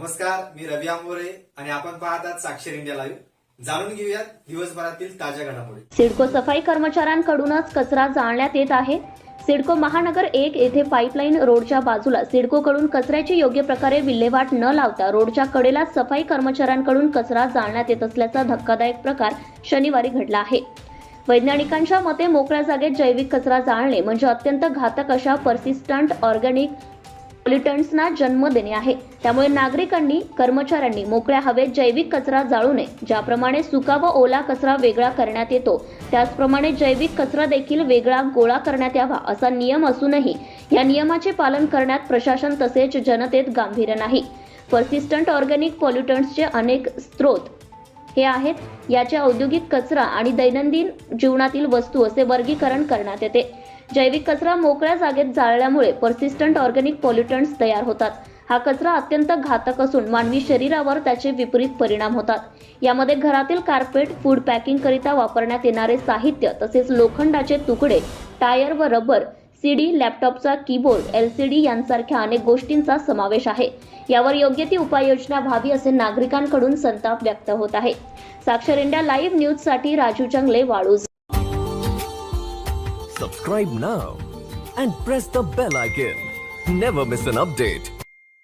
नमस्कार मी रवी आंबोरे आणि आपण पाहतात साक्षर इंडिया लाईव्ह. जाणून घेऊयात दिवसभरातील ताज्या घडामोडी. सिडको सफाई कर्मचाऱ्यांकडूनच कचरा जाळण्यात येत आहे. सिडको महानगर एक येथे पाईपलाईन रोडच्या बाजूला सिडकोकडून कचऱ्याची योग्य प्रकारे विल्हेवाट न लावता रोडच्या कडेला सफाई कर्मचाऱ्यांकडून कचरा जाळण्यात येत असल्याचा धक्कादायक प्रकार शनिवारी घडला आहे. वैज्ञानिकांच्या मते मोकळ्या जागेत जैविक कचरा जाळणे म्हणजे अत्यंत घातक अशा पर्सिस्टंट ऑर्गॅनिक पोल्युटंट्सना जन्म देणे आहे. त्यामुळे नागरिकांनी कर्मचाऱ्यांनी मोकळ्या हवेत जैविक कचरा जाळू नये ज्याप्रमाणे सुका व ओला कचरा वेगळा करण्यात येतो. त्याचप्रमाणे जैविक कचरा देखील वेगळा गोळा करण्यात यावा असा नियम असूनही या नियमाचे पालन करण्यात प्रशासन तसेच जनतेत गांभीर्य नाही. पर्सिस्टंट ऑर्गॅनिक पॉल्युटंट्सचे अनेक स्रोत हे आहेत. याचे औद्योगिक कचरा आणि दैनंदिन जीवनातील वस्तू असे वर्गीकरण करण्यात येते. जैविक कचरा मोकळ्या जागेत जाळल्यामुळे पर्सिस्टंट ऑर्गॅनिक पॉल्युटंट्स तयार होतात. हा कचरा अत्यंत घातक असून मानवी शरीरावर त्याचे विपरीत परिणाम होतात. यामध्ये घरातील कार्पेट फूड पॅकिंग करिता वापरण्यात येणारे साहित्य तसेच लोखंडाचे तुकडे टायर व रबर सी डी लॅपटॉपचा कीबोर्ड एल सी डी यांसारख्या अनेक गोष्टींचा समावेश आहे. यावर योग्य ती उपाययोजना व्हावी असे नागरिकांकडून संताप व्यक्त होत आहे. साक्षर इंडिया लाईव्ह न्यूजसाठी Raju Jangle Waluj. Subscribe now and press the bell icon never miss an update